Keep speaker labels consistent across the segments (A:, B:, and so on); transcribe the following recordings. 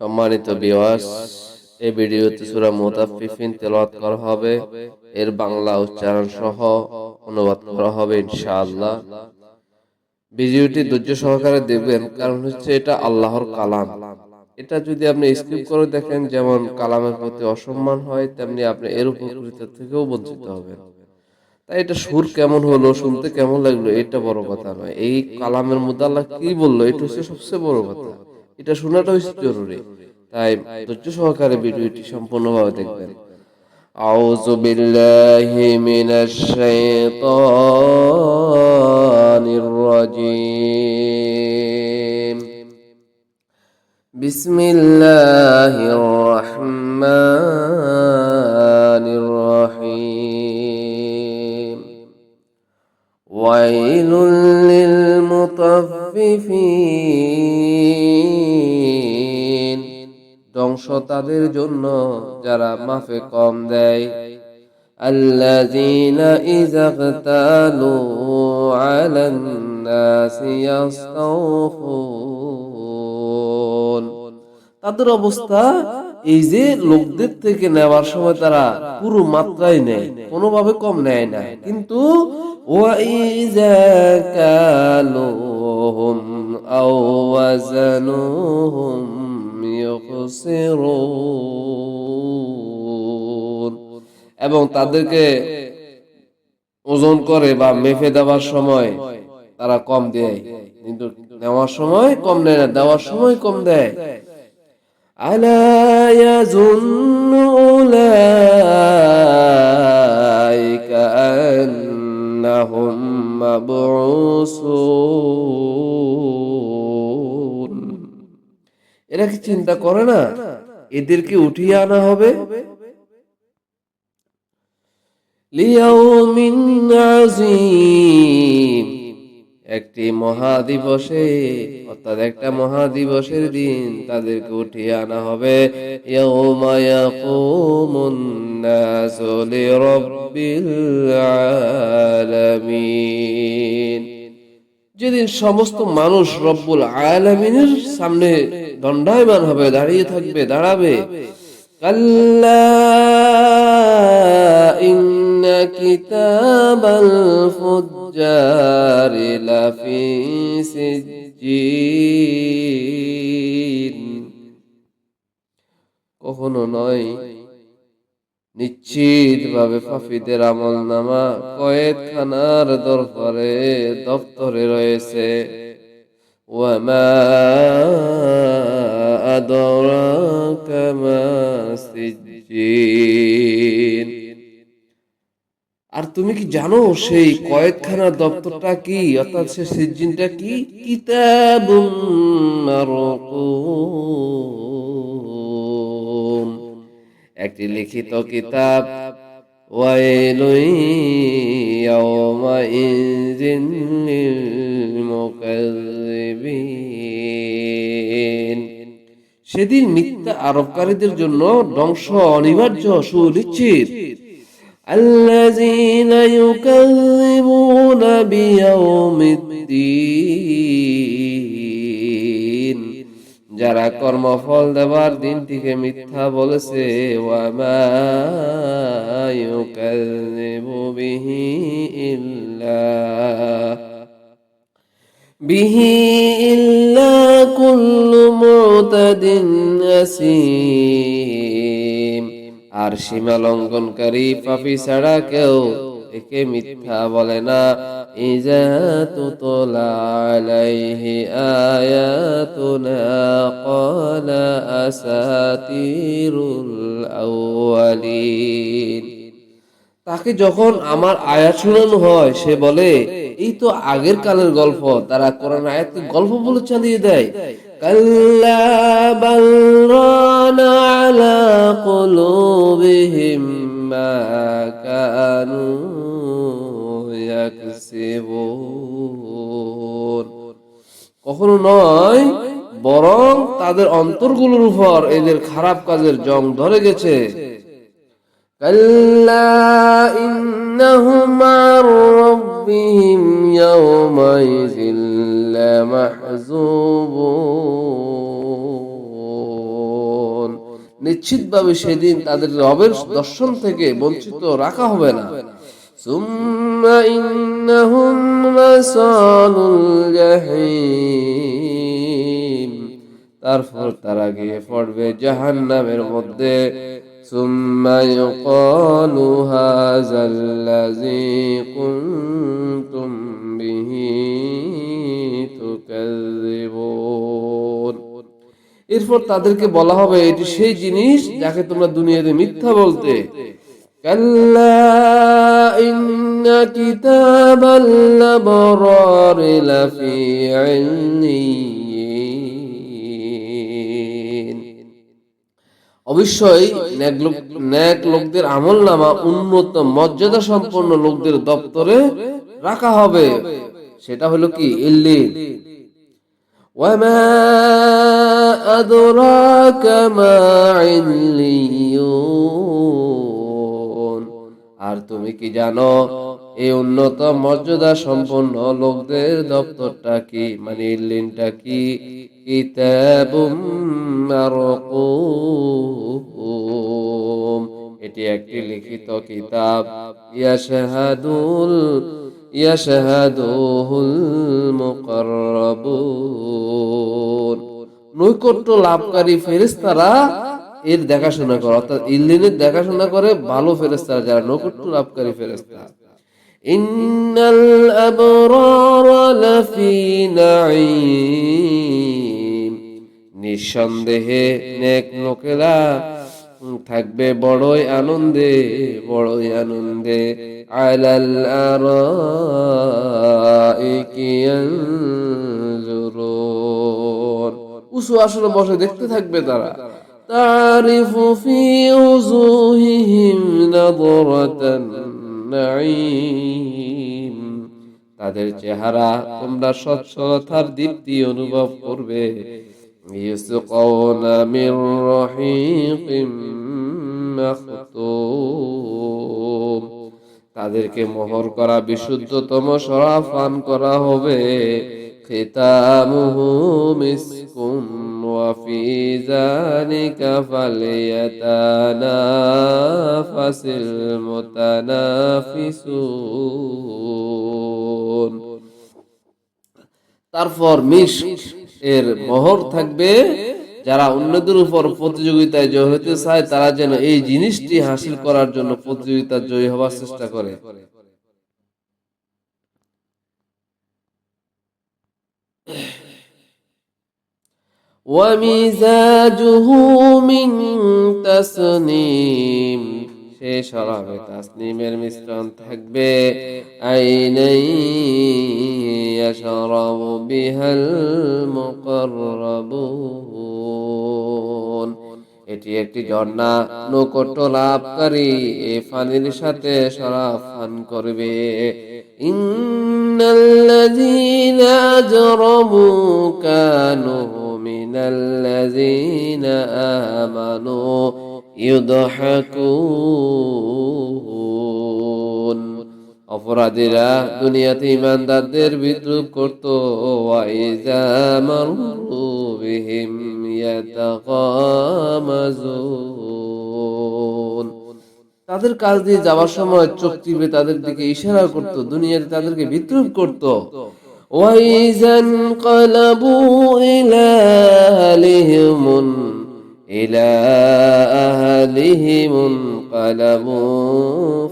A: সম্মানিত বিওয়াস এই ভিডিওতে সূরা মুতাফফিফিন তেলাওয়াত করা হবে। এর বাংলা উচ্চারণ সহ অনুবাদ করা হবে ইনশাআল্লাহ। ভিডিওটি ধৈর্য সহকারে দেখবেন, কারণ হচ্ছে এটা আল্লাহর কালাম। এটা যদি আপনি স্কিপ করে দেখেন, যেমন কালামের প্রতি অসম্মান হয়, তেমনি আপনি এর উপকৃত থেকেও বঞ্চিত হবেন। তাই এটা সুর কেমন হলো, শুনতে কেমন লাগল, এটা বড় কথা নয়। এই কালামের মধ্যে আল্লাহ কি বলল, এটা হচ্ছে সবচেয়ে বড় কথা। এটা শোনাটা হচ্ছে জরুরি তাই ধৈর্য সহকারে ভিডিওটি সম্পূর্ণভাবে দেখবেন أعوذ بالله من الشيطان الرجيم بسم الله الرحمن ধ্বংস তাদের জন্য যারা মাফে কম দেয় الذين إذا اغتالوا على الناس يستوفون তাদের অবস্থা এই যে লোকদের থেকে নেওয়ার সময় তারা পুরো মাত্রায় নেয় কোনোভাবে কম নেয় না কিন্তু وَإِذَا كَالُوهُمْ أَوْ وَزَنُوهُمْ يُخْسِرُونَ এবং তাদেরকে ওজন করে বা মেপে দেওয়ার সময় তারা কম দেয়। কিন্তু নেওয়ার সময় কম নেয় না, দেওয়ার সময় কম দেয়। আলা ইয়াজুন্নু এরা কি চিন্তা করে না? এদেরকে উঠিয়ে আনা হবে? একটি মহাদিবসে, অর্থাৎ একটা মহাদিবসের দিন তাদেরকে উঠিয়ে আনা হবে। যেদিন সমস্ত মানুষ রব্বুল আলামিনের সামনে দণ্ডায়মান হবে, দাঁড়িয়ে থাকবে, দাঁড়াবে। কাল্লা কখনো নয় নিশ্চিত ভাবে ফাফিদের আমল নামা কয়েদখানার দরবারে, দপ্তরে রয়েছে। ওয়ামা আদরাকা মা সিজ্জিন আর তুমি কি জানো সেই কয়েদখানার দপ্তরটা কি? অর্থাৎ সে সিজ্জিনটা কি? মারকুম। একটি লিখিত কিতাব। ওয়াইলুন ইয়াওমাইযিন লিল সেদিন মিথ্যা আরোপকারীদের জন্য ধ্বংস অনিবার্য সুনিশ্চিত الذين يكذبون بيوم الدين যারা কর্মফল দেওয়ার দিনটিকে মিথ্যা বলেছে ওয়ামা ইউকাযিবু বিহি ইল্লা বিহি ইল্লা কুল্লু মুতাদিন আসিম। আর সীমা লঙ্ঘনকারী পাপি ছাড়া কেউ একে মিথ্যা বলে না। ইজা তুতলা আয়াতুনা আসাতিরুল তাকে যখন আমার আয়াত শোনানো হয়, সে বলে এই তো আগের কালের গল্প। তারা কোরআন আয়াতকে গল্প বলে চালিয়ে দেয়। কখনো নয়, বরং তাদের অন্তরগুলোর উপর এদের খারাপ কাজের জং ধরে গেছে। كلا إنهم عن ربهم يومئذ لمحجوبون নিশ্চিতভাবে সেদিন তাদের রবের দর্শন থেকে বঞ্চিত রাখা হবে না ثم إنهم لصالوا الجحيم তারপর তারা গিয়ে পড়বে জাহান্নামের মধ্যে ثم يقال هذا الذي كنتم به تكذبون এরপর তাদেরকে বলা হবে এটি সেই জিনিস যাকে তোমরা দুনিয়াতে মিথ্যা বলতে كلا إن كتاب الأبرار অবশ্যই ন্যাক লোক ন্যাক লোকদের আমল নামা উন্নত মর্যাদা সম্পন্ন লোকদের দপ্তরে রাখা হবে সেটা হলো কি ইল্লিন وما أدراك ما عليون আর তুমি কি জানো এই উন্নত মর্যাদা সম্পন্ন লোকদের দপ্তরটা কি? মানে ইল্লিনটা কি? এটি একটি লিখিত কিতাব। ইয়াশহাদুল, ইয়াশহাদুহুল মুকাররাবুন। নৈকট্য লাভকারী ফেরেশতারা এর দেখাশোনা করে, অর্থাৎ ইল্লিনের দেখাশোনা করে ভালো ফেরেশতারা, যারা নৈকট্য লাভকারী ফেরেশতা। ইন্নাল আবরার লাফি নাঈম নিঃসন্দেহে নেক লোকেরা থাকবে বড়ই আনন্দে বড়ই আনন্দে। আলাল উসু আসলে বসে দেখতে থাকবে তারা। তারিফু ফি উজুহিহিম নাদরাতান। নাঈম। তাদের চেহারা তোমরা স্বচ্ছতার দীপ্তি অনুভব করবে। ইউসকাউনা মির রহিকিম মাখতুম। তাদেরকে মোহর করা বিশুদ্ধতম সরা পান করা হবে। খিতামুহু মিস ওয়া ফি যালিকা ফালিয়াতানাফাসিল মুতানাফিসুন তারপর মিশ এর মোহর থাকবে, যারা অন্যদের উপর প্রতিযোগিতায় জয় হতে চায়, তারা যেন এই জিনিসটি হাসিল করার জন্য প্রতিযোগিতা জয়ী হবার চেষ্টা করে। من تسنيم সে শরাবে তাসনিমের মিশ্রণ থাকবে আইনাই ইয়াশরাবু বিহাল মুকাররাবুন এটি একটি ঝর্ণা নৈকট্য লাভকারী, এ ফানির সাথে পান করবে। ইন্নাল্লাযীনা কানু মিনাল্লাযীনা আমানু ইউদহাকুন। অপরাধীরা দুনিয়াতে ইমানদারদের বিদ্রুপ করত। ওয়াইজা মারু বিহিম। ইয়াতাকামাজুন তাদের কাজ দিয়ে যাওয়ার সময় চোখ টিপে তাদের দিকে ইশারা করত দুনিয়াতে তাদেরকে বিদ্রুপ করত ওয়াইজান কালাবু ইলা আহলিহিম إلى أهلهم انقلبوا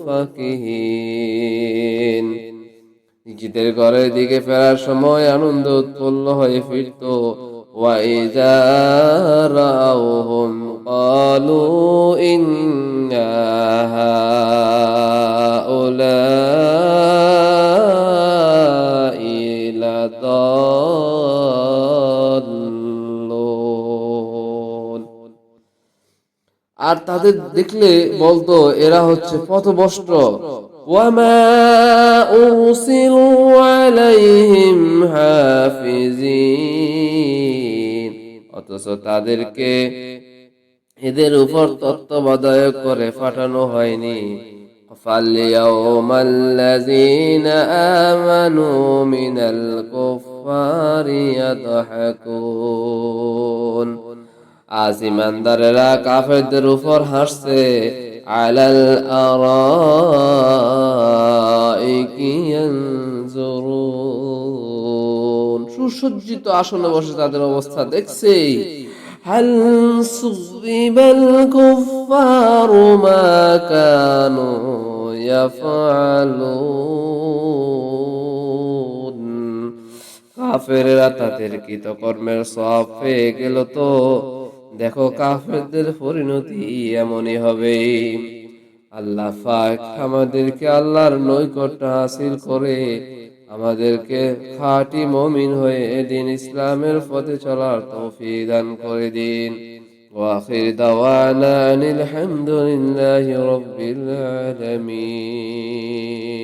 A: فكهين নিজেদের ঘরের দিকে ফেরার সময় আনন্দ উৎপন্ন হয়ে ফিরত وإذا رأوهم قالوا إنا هؤلاء لضالون আর তাদের দেখলে বলতো এরা হচ্ছে পথভ্রষ্ট ওয়ামা উরসিলু আলাইহিম হাফিজিন অথচ তাদেরকে এদের উপর তত্ত্বাবধায়ক করে পাঠানো হয়নি فاليوم الذين آمنوا من الكفار يضحكون আজ ইমানদারেরা কাফেরদের উপর হাসছে আলাল আরাইকি ইয়ানজুরুন সুসজ্জিত আসনে বসে তাদের অবস্থা দেখছে هل صُبِّبَ الْكُفَّارُ مَا كَانُوا يَفْعَلُونَ কাফেরেরা তাদের কৃতকর্মের সব পেয়ে গেল তো দেখো কাফেরদের পরিণতি এমনই হবে আল্লাহ পাক আমাদেরকে আল্লাহর নৈকট্য হাসিল করে আমাদেরকে খাঁটি মমিন হয়ে দিন ইসলামের পথে চলার তৌফিক দান করে দিন। ওয়াখির দাওয়ানা আনিল لله رب আলামিন।